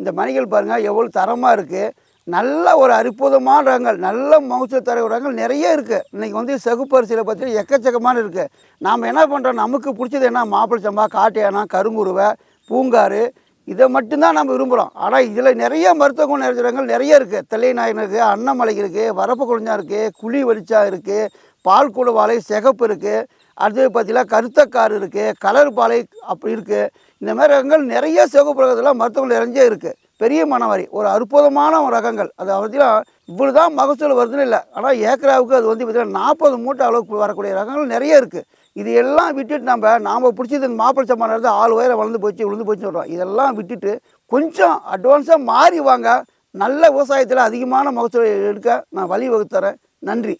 இந்த மணிகள் பாருங்கள் எவ்வளோ தரமாக இருக்குது நல்ல ஒரு அற்புதமான ரகங்கள் நல்ல மகசூல் தர ரகங்கள் நிறைய இருக்குது இன்றைக்கி வந்து செகுப்பரிசியில் பார்த்தீங்கன்னா எக்கச்சக்கமான இருக்குது நாம் என்ன பண்ணுறோம் நமக்கு பிடிச்சது என்ன? மாப்பிள்ளை சம்பா காட்டு யானை கருங்குருவை பூங்காறு இதை மட்டும்தான் நம்ம விரும்புகிறோம் ஆனால் இதில் நிறைய மருத்துவ குணம் நிறைய ரகங்கள் நிறைய இருக்குது தெல்லை நாயன் இருக்குது அன்னமலை இருக்குது வரப்பு குழஞ்சா இருக்குது குழி வெளிச்சா இருக்குது பால் குடு வாழை சிகப்பு இருக்குது அடுத்தது பார்த்தீங்கன்னா கருத்தக்கார் இருக்குது கலர் பாலை அப்படி இருக்குது இந்த மாதிரி ரகங்கள் நிறைய சிவப்பு ரகத்தில் மருத்துவங்கள் நிறைஞ்சே இருக்குது பெரிய மனவாரி. ஒரு அற்புதமான ஒரு ரகங்கள். அது பார்த்தீங்கன்னா இவ்வளோ தான் மகசூல் வருதுன்னு இல்லை. ஆனால் ஏக்கராவுக்கு அது வந்து பார்த்தீங்கன்னா நாற்பது மூட்டை அளவுக்கு வரக்கூடிய ரகங்கள் நிறைய இருக்குது இது எல்லாம் விட்டுட்டு நம்ம நாம் பிடிச்சது இந்த மாப்பிள்ளை சம்பான் இருந்து ஆள் உயரம் வளர்ந்து போச்சு விழுந்து போச்சு சொல்கிறோம் இதெல்லாம் விட்டுட்டு கொஞ்சம் அட்வான்ஸாக மாறி வாங்க. நல்ல விவசாயத்தில் அதிகமான மகசூல் எடுக்க நான் வழி வகுத்து தரேன். நன்றி.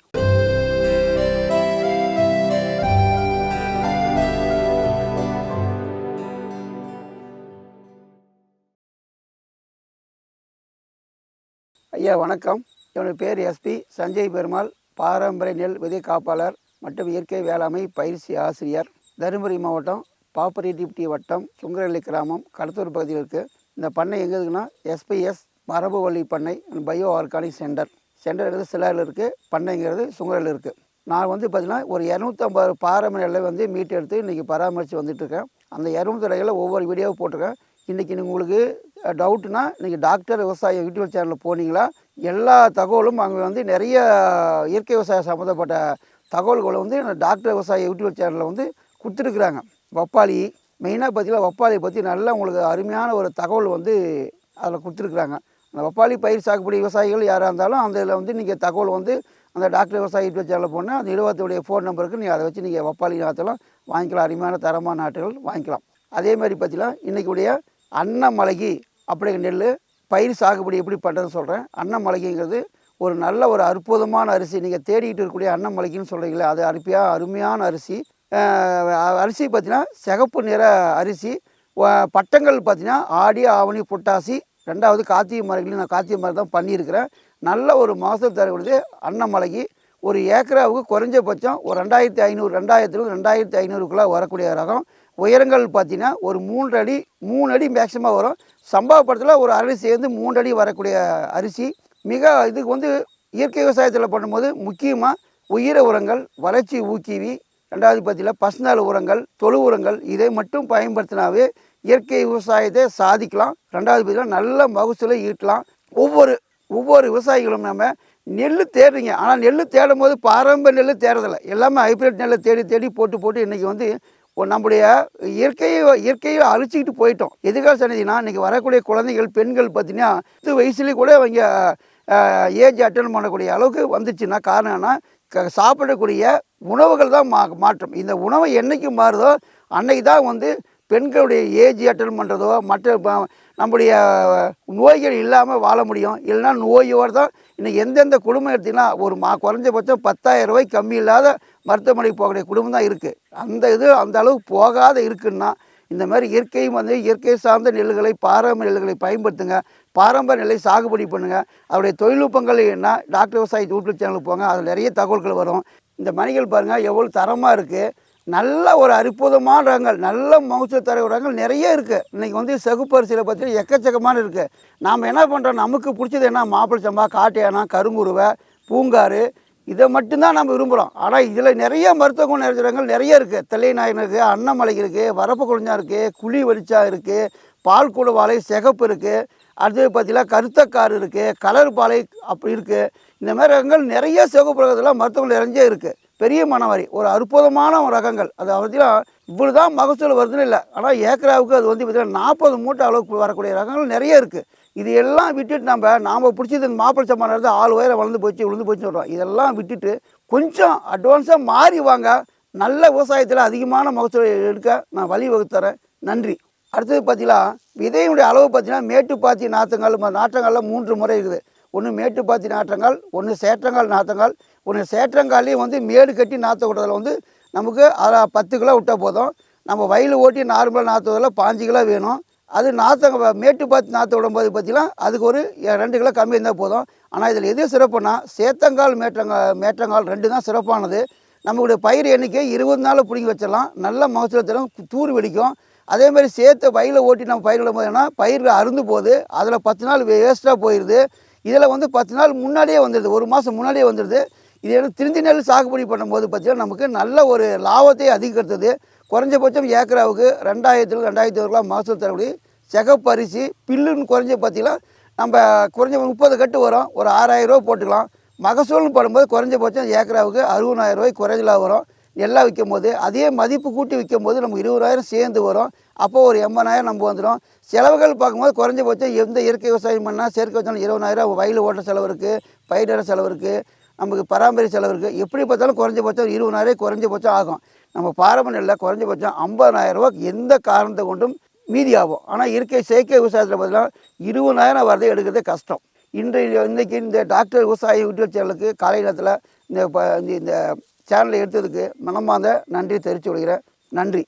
ஐயா வணக்கம். என்னுடைய பேர் எஸ்பி சஞ்சய் பெருமாள் பாரம்பரிய நெல் விதை காப்பாளர் மற்றும் இயற்கை வேளாண்மை பயிற்சி ஆசிரியர். தருமபுரி மாவட்டம் பாப்பரெட்டிப்டி வட்டம் சுங்கரலி கிராமம் கடத்தூர் பகுதியில் இருக்குது இந்த பண்ணை எங்கே இருக்குன்னா எஸ்பிஎஸ் மரபு வழி பண்ணை பயோ ஆர்கானிக் சென்டர். சென்டர்ங்கிறது சிலரில் இருக்குது பண்ணைங்கிறது சுங்கரில் இருக்குது நான் வந்து பார்த்தீங்கன்னா ஒரு இரநூத்தம்பது பாரம்பரிய நெல்லை வந்து மீட்டு எடுத்து இன்றைக்கி பராமரித்து வந்துட்டுருக்கேன் அந்த இரநூத்தி நெல்லைகளில் ஒவ்வொரு வீடியோவும் போட்டிருக்கேன். இன்றைக்கி உங்களுக்கு டவுட்னா நீங்கள் டாக்டர் விவசாய யூடியூப் சேனலில் போனீங்களா எல்லா தகவலும் அங்கே வந்து நிறைய இயற்கை விவசாயம் சம்மந்தப்பட்ட தகவல்களை வந்து டாக்டர் விவசாய யூடியூப் சேனலில் வந்து கொடுத்துருக்குறாங்க. வப்பாளி மெயினாக பார்த்தீங்கன்னா வப்பாளியை பற்றி நல்லா உங்களுக்கு அருமையான ஒரு தகவல் வந்து அதில் கொடுத்துருக்குறாங்க. அந்த வப்பாளி பயிர் சாகுபடி விவசாயிகள் யாராக இருந்தாலும் அந்த இதில் வந்து நீங்கள் தகவல் வந்து அந்த டாக்டர் விவசாய யூடியூப் சேனலில் போனால் அந்த நிறுவனத்துடைய ஃபோன் நம்பருக்கு நீங்கள் அதை வச்சு நீங்கள் வப்பாளி நாற்றெல்லாம் வாங்கிக்கலாம். அருமையான தரமான நாட்டுகள் வாங்கிக்கலாம். அதே மாதிரி பார்த்தீங்கன்னா இன்றைக்குடைய அன்னமலகி அப்படிங்கிற நெல் பயிர் சாகுபடி எப்படி பண்ணுறதுன்னு சொல்கிறேன் அன்னமலைக்குங்கிறது ஒரு நல்ல ஒரு அற்புதமான அரிசி. நீங்கள் தேடிக்கிட்டு இருக்கக்கூடிய அன்னமலைக்குன்னு சொல்கிறீங்களே அது அருமையாக அருமையான அரிசி. அரிசி பார்த்தீங்கன்னா சிகப்பு நிற அரிசி. பட்டங்கள் பார்த்திங்கன்னா ஆடி ஆவணி புட்டாசி ரெண்டாவது கார்த்திகை மரங்களையும் நான் கார்த்திகை மரம் தான் பண்ணியிருக்கிறேன். நல்ல ஒரு மாதம் தரக்கூடியது அன்னமலைக்கு ஒரு ஏக்கராவுக்கு குறைஞ்சபட்சம் ஒரு ரெண்டாயிரத்தி ஐநூறு ரெண்டாயிரத்துலேருந்து ரெண்டாயிரத்தி ஐநூறுக்குள்ளே வரக்கூடிய ரகம். உயரங்கள் பார்த்தீங்கன்னா ஒரு மூன்று அடி மூணு அடி மேக்ஸிமம் வரும். சம்பா படத்தில் ஒரு அரிசி சேர்ந்து மூன்றடி அடி வரக்கூடிய அரிசி. மிக இதுக்கு வந்து இயற்கை விவசாயத்தில் பண்ணும்போது முக்கியமாக உயிர உரங்கள் வளர்ச்சி ஊக்கிவி ரெண்டாவது பத்தியில் பசுநாள் உரங்கள் தொழு உரங்கள் இதை மட்டும் பயன்படுத்தினாவே இயற்கை விவசாயத்தை சாதிக்கலாம். ரெண்டாவது பத்தியில் நல்ல மகசூலை ஈட்டலாம். ஒவ்வொரு ஒவ்வொரு விவசாயிகளும் நம்ம நெல் தேடுறீங்க. ஆனால் நெல் தேடும் போது பாரம்பரிய நெல் தேடுறதில்ல. எல்லாமே ஹைப்ரிட் நெல்லை தேடி தேடி போட்டு போட்டு இன்றைக்கி வந்து நம்முடைய இயற்கையை இயற்கையை அழிச்சிக்கிட்டு போயிட்டோம். எதிர்கால சன்னதினா இன்றைக்கி வரக்கூடிய குழந்தைகள் பெண்கள் பார்த்தீங்கன்னா இது வயசுலேயே கூட அவங்க ஏஜ் அட்டன் பண்ணக்கூடிய அளவுக்கு வந்துச்சுன்னா காரணம் என்ன க- சாப்பிடக்கூடிய உணவுகள் தான் மா மாற்றம். இந்த உணவை என்றைக்கு மாறுதோ அன்னைக்கு தான் வந்து பெண்களுடைய ஏஜ் அட்டன் பண்ணுறதோ மற்ற நம்முடைய நோய்கள் இல்லாமல் வாழ முடியும். இல்லைன்னா நோயோடு தான் இன்னைக்கு எந்தெந்த குடும்பம் எடுத்திங்கன்னா ஒரு மா குறைஞ்சபட்சம் பத்தாயிரம் ரூபாய் கம்மி இல்லாத மருத்துவமனைக்கு போகக்கூடிய குடும்பம் தான் இருக்குது அந்த இது அந்த அளவுக்கு போகாத இருக்குன்னா இந்த மாதிரி இயற்கை வந்து இயற்கை சார்ந்த நெல்களை பாரம்பரிய நெல்களை பயன்படுத்துங்க. பாரம்பரிய நெல்லை சாகுபடி பண்ணுங்கள் அவருடைய தொழில்நுட்பங்கள் என்ன டாக்டர் விவசாய யூடியூப் சேனலுக்கு போங்க. அதில் நிறைய தகவல்கள் வரும். இந்த மணிகள் பாருங்கள் எவ்வளோ தரமாக இருக்குது நல்ல ஒரு அற்புதமான ரகங்கள் நல்ல மகசூல் தர ரகங்கள் நிறைய இருக்குது இன்றைக்கி வந்து செகுப்பரிசியில் பார்த்தீங்கன்னா எக்கச்சக்கமான இருக்குது நாம் என்ன பண்ணுறோம் நமக்கு பிடிச்சது என்ன? மாப்பிள்ளை சம்பா காட்டு யானை கருங்குருவை பூங்காறு இதை மட்டும்தான் நம்ம விரும்புகிறோம் ஆனால் இதில் நிறைய மருத்துவ குணம் நிறைஞ்சகங்கள் நிறைய இருக்குது தெல்லைநாயகன் இருக்குது அன்னமலை இருக்குது வரப்பு குழஞ்சா இருக்குது குழி வெளிச்சா இருக்குது பால் கூட வாழை சிகப்பு இருக்குது அடுத்தது பார்த்தீங்கன்னா கருத்தக்கார் இருக்குது கலர் பாலை அப்படி இருக்குது இந்த மாதிரி ரகங்கள் நிறைய சிவப்பு ரகத்தில் மருத்துவங்கள் நிறைஞ்சே இருக்குது பெரிய மனவாரி ஒரு அற்புதமான ஒரு ரகங்கள். அது பார்த்தீங்கன்னா இவ்வளோ தான் மகசூல் வருதுன்னு இல்லை. ஆனால் ஏக்கராவுக்கு அது வந்து பார்த்திங்கன்னா நாற்பது மூட்டை அளவுக்கு வரக்கூடிய ரகங்கள் நிறைய இருக்குது இது எல்லாம் விட்டுட்டு நம்ம நாம் பிடிச்சது இந்த மாப்பிள்ளை சம்பான் இருந்து ஆள் உயரம் வளர்ந்து போச்சு விழுந்து போச்சு சொல்கிறோம் இதெல்லாம் விட்டுட்டு கொஞ்சம் அட்வான்ஸாக மாறி வாங்க. நல்ல விவசாயத்தில் அதிகமான மகசூல் எடுக்க நான் வழி வகுத்து நன்றி. அடுத்தது பார்த்தீங்கன்னா விதையினுடைய அளவு பார்த்தீங்கன்னா மேட்டுப்பாத்தி நாற்றங்கால் ம- நாற்றங்காலில் மூன்று முறை இருக்குது. ஒன்று மேட்டுப்பாத்தி நாற்றங்கால் ஒன்று சேற்றங்கால் நாற்றங்கால் ஒன்று சேற்றங்காலையும் வந்து மேடு கட்டி நாற்ற விடுறதுல வந்து நமக்கு அதில் பத்து கிலோ விட்டால் போதும். நம்ம வயல் ஓட்டி நார்மலாக நாற்றுவதில் பாஞ்சு கிலோ வேணும். அது நாற்ற மேட்டுப்பாத்தி நாற்ற விடும்போது பார்த்தீங்கன்னா அதுக்கு ஒரு ரெண்டு கிலோ கம்மி இருந்தால் போதும். ஆனால் இதில் எது சிறப்புனா சேத்தங்கால் மேற்றங்கால் மேற்றங்கால் ரெண்டு தான் சிறப்பானது. நம்மளுடைய பயிர் எண்ணிக்கை இருபது நாள் பிடிங்கி வச்சிடலாம். நல்ல மகசூல் தரும் தூர் வெடிக்கும். அதேமாதிரி சேர்த்து வயலில் ஓட்டி நம்ம பயிரிடும் போதுன்னா என்ன பயிர்கள் அருந்து போகுது. அதில் பத்து நாள் வேஸ்ட்டாக போயிடுது இதில் வந்து பத்து நாள் முன்னாடியே வந்துடுது. ஒரு மாதம் முன்னாடியே வந்துடுது. இது வந்து திருந்தி நெல் சாகுபடி பண்ணும்போது பார்த்தீங்கன்னா நமக்கு நல்ல ஒரு லாபத்தை அதிகரித்தது. குறைஞ்சபட்சம் ஏக்கராவுக்கு ரெண்டாயிரத்துல ரெண்டாயிரத்தி ஒரு மகசூல் தரக்கூடிய சிகப்பரிசி பில்லுன்னு குறைஞ்ச பார்த்தீங்கன்னா நம்ம குறைஞ்ச முப்பது கட்டு வரும். ஒரு ஆறாயிரம் போட்டுக்கலாம். மகசூல்னு போடும்போது குறைஞ்சபட்சம் ஏக்கராவுக்கு அறுபதாயிரம் ரூபாய் குறைஞ்சலா வரும். எல்லாம் விற்கும் போது அதே மதிப்பு கூட்டி விற்கும் போது நமக்கு இருபதாயிரம் சேர்ந்து வரும். அப்போ ஒரு எண்பதாயிரம் நம்ம வந்துடும் செலவுகள் பார்க்கும்போது குறைஞ்சபட்சம் எந்த இயற்கை விவசாயம் பண்ணால் செயற்கை வச்சாலும் இருபதாயிரம் வயல் ஓட்ட செலவு இருக்குது பயிரிட செலவு இருக்குது நமக்கு பராமரி செலவு இருக்குது எப்படி பார்த்தாலும் குறைஞ்சபட்சம் இருபதாயிரம் குறைஞ்சபட்சம் ஆகும். நம்ம பாரம்பரியில் நெல்லில் குறைஞ்சபட்சம் ஐம்பதாயிரரூவா எந்த காரணத்தை கொண்டும் மீதி ஆகும். ஆனால் இயற்கை செயற்கை விவசாயத்தில் பார்த்தீங்கன்னா இருபதாயிரம் வரதை எடுக்கிறதே கஷ்டம். இன்றைய இன்றைக்கி இந்த டாக்டர் விவசாய யூடியூப் சேனலுக்கு காலை நேரத்தில் இந்த ப- இந்த- இந்த சேனலை எடுத்ததுக்கு மனமார்ந்த நன்றி தெரிவித்து கொள்கிறேன். நன்றி.